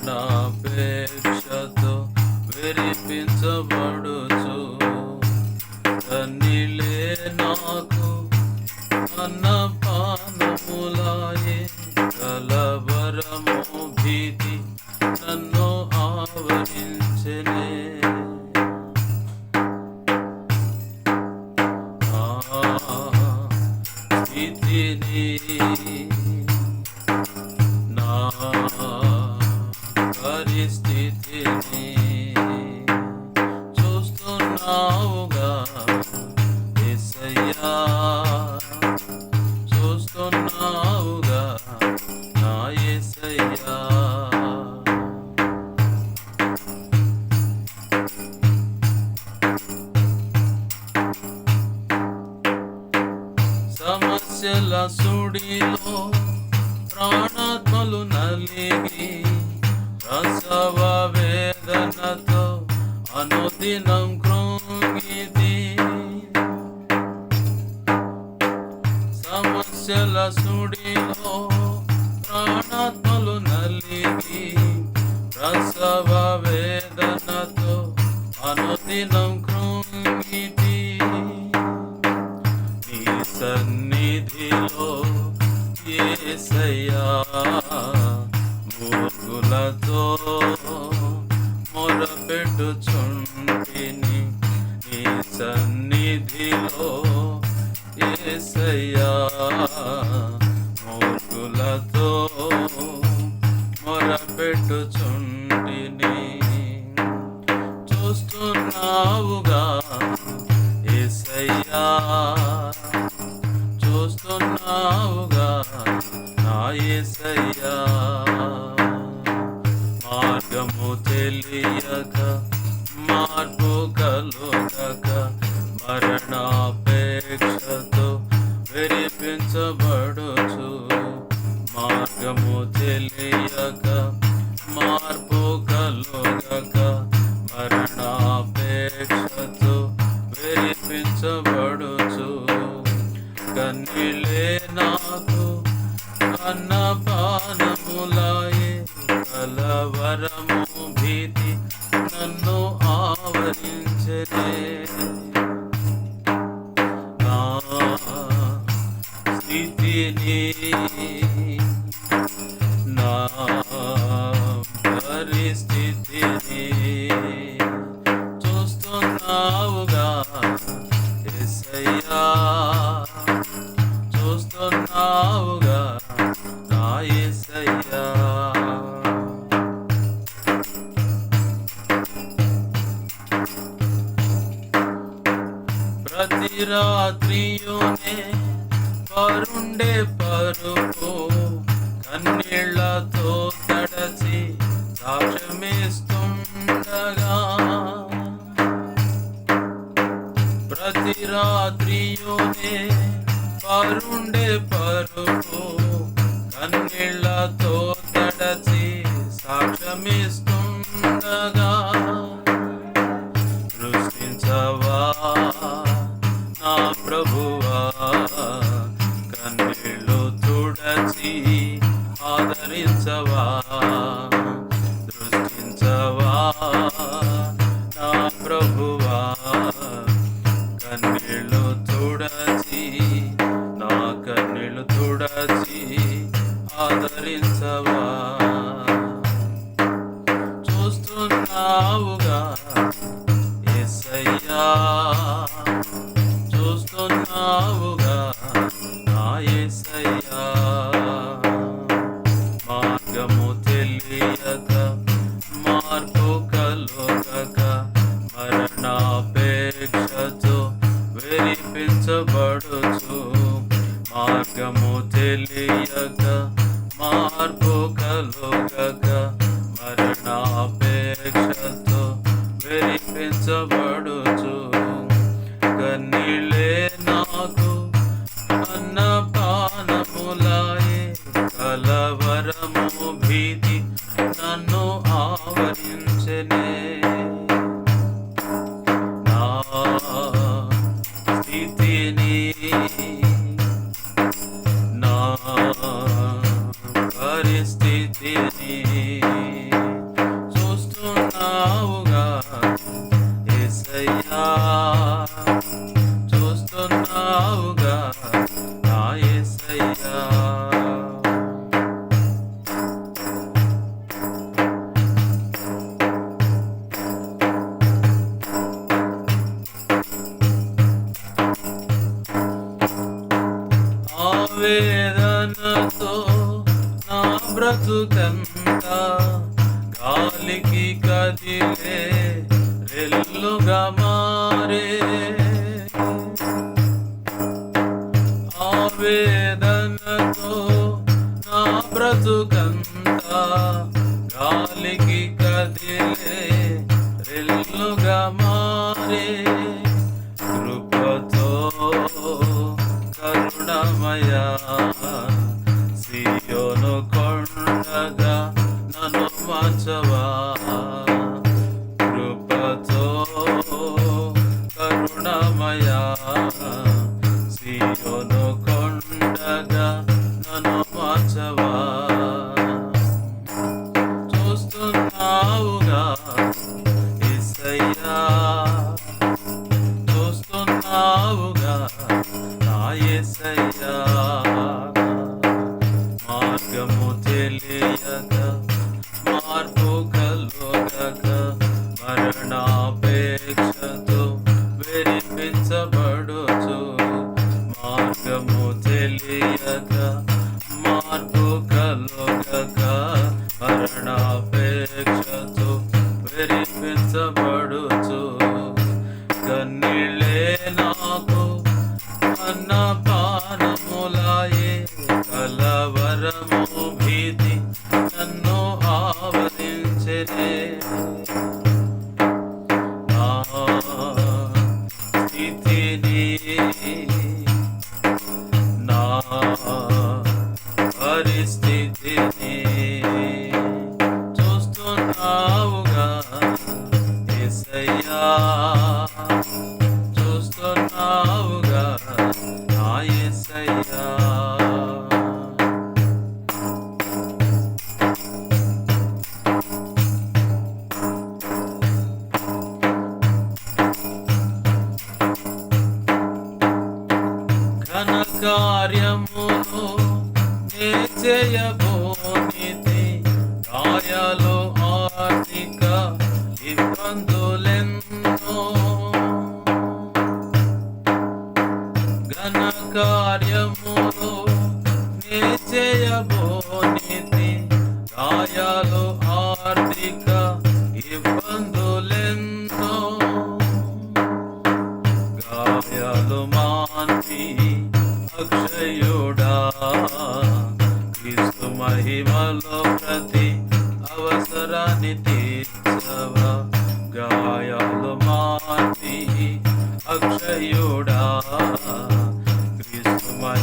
కృష్ణాపేక్షతో విరిపించబడుచు. తన్నిలే నాకు అన్న పానములాయే కలవరము భీతి నన్ను ఆవరించనే. స్థితిని పరిస్థితిని చూస్తున్నావుగా యేసయ్యా చూస్తున్నావుగా నా యేసయ్యా సమస్యల సుడిలో ప్రాణాత్మలు నలిగి ప్రసవ వేదనతో అనుదినం కృంగిది సమస్యల సుడిలో ప్రాణాత్మలు నలిగి ప్రసవ వేదనతో అనుదినం your joy. మరణాపేక్షతో విరిపించబడుచు. మార్గము తెలియక మార్పు కలుగక మరణాపేక్షతో విరిపించబడుచు. కన్నీళ్ళే నాకు అన్నపానములాయే కలవరము భీతి నన్ను ఆవరించలే రాత్రియోనే పరుండే పరుపు కన్నీళ్ళతో తడచి సాక్ష్యమిస్తుండగా సృష్టించవా నా ప్రభువా? కన్నీళ్ళు తుడచి ఆదరించవా? చూస్తున్నావుగా యేసయ్యా చూస్తున్నావుగా నా యేసయ్యా ఆవేదనతో నా బ్రతుకంతా मालिकी का दिले रेलुगा मारे కలుగక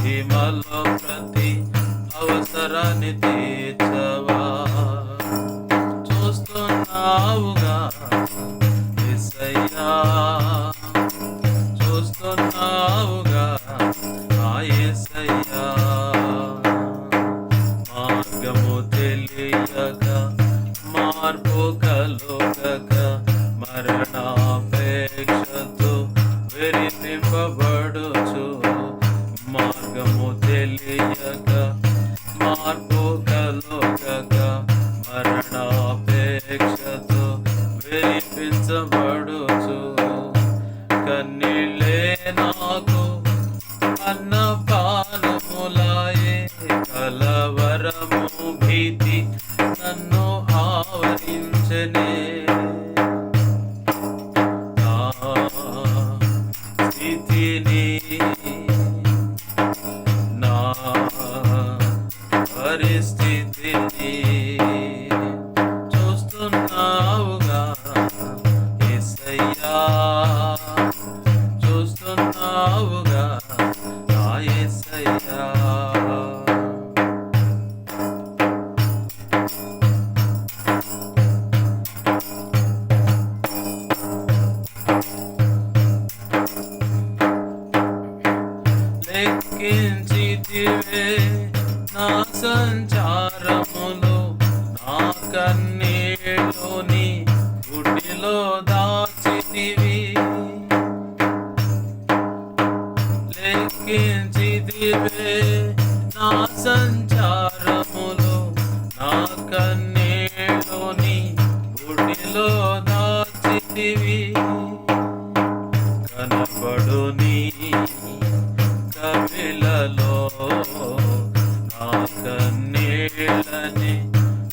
मल्ह प्रति अवसर अवसरनिधेत्।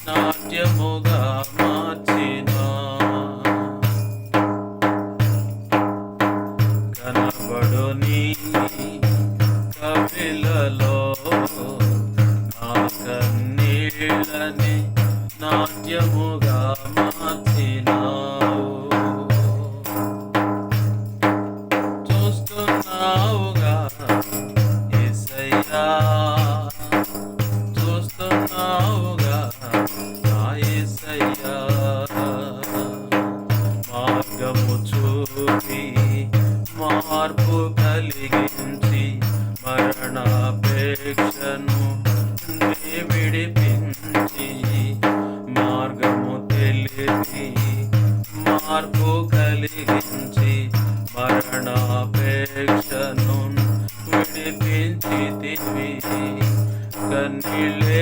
నాట్యముగా మార్చిన. కనబడు నీ కవిలలో నా కన్నీళ్ళని నాట్యముగా మార్చినావు. చూస్తున్నావుగా ఎసయ్యా నుంచి మరణాపేక్షను విడిపించితివి కన్నీళ్ళే